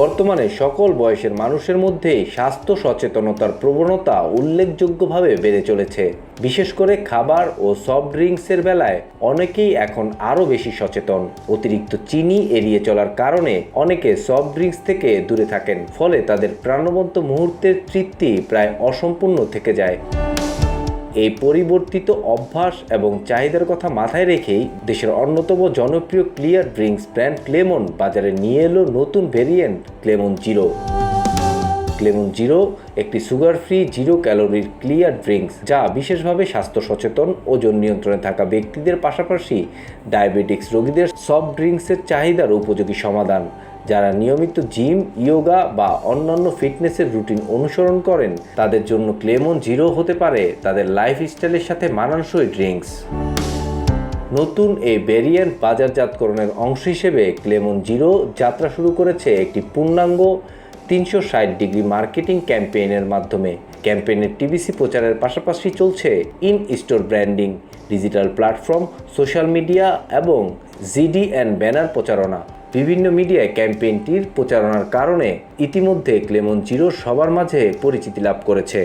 বর্তমানে সকল বয়সের মানুষের মধ্যেই স্বাস্থ্য সচেতনতার প্রবণতা উল্লেখযোগ্যভাবে বেড়ে চলেছে। বিশেষ করে খাবার ও সফট ড্রিঙ্কসের বেলায় অনেকেই এখন আরও বেশি সচেতন। অতিরিক্ত চিনি এড়িয়ে চলার কারণে অনেকে সফট ড্রিঙ্কস থেকে দূরে থাকেন, ফলে তাদের প্রাণবন্ত মুহূর্তের তৃপ্তি প্রায় অসম্পূর্ণ থেকে যায়। এই পরিবর্তিত অভ্যাস এবং চাহিদার কথা মাথায় রেখেই দেশের অন্যতম জনপ্রিয় ক্লিয়ার ড্রিঙ্কস ব্র্যান্ড ক্লেমন বাজারে নিয়ে এলো নতুন variant, Clemon zero. Clemon zero, একটি সুগার ফ্রি জিরো ক্যালোরির ক্লিয়ার ড্রিঙ্কস যা বিশেষভাবে স্বাস্থ্য সচেতন, ওজন নিয়ন্ত্রণে থাকা ব্যক্তিদের পাশাপাশি ডায়াবেটিক্স রোগীদের সফট ড্রিঙ্কসের চাহিদার উপযোগী সমাধান। যারা নিয়মিত জিম, ইয়োগা বা অন্যান্য ফিটনেসের রুটিন অনুসরণ করেন, তাদের জন্য ক্লেমন জিরো হতে পারে। তাদের লাইফস্টাইলের সাথে মানানসই ড্রিঙ্কস। নতুন এই ভেরিয়েন্ট বাজারজাতকরণের অংশ হিসেবে ক্লেমন জিরো যাত্রা শুরু করেছে একটি পূর্ণাঙ্গ তিনশো ষাট ডিগ্রি মার্কেটিং ক্যাম্পেইনের মাধ্যমে। ক্যাম্পেইনের টিভিসি প্রচারের পাশাপাশি চলছে in store branding, digital platform, social media এবং জিডি অ্যান্ড ব্যানার প্রচারণা। বিভিন্ন মিডিয়ায় ক্যাম্পেইনটির প্রচারণার কারণে ইতিমধ্যে ক্লেমন জিরো সবার মাঝে পরিচিতি লাভ করেছে।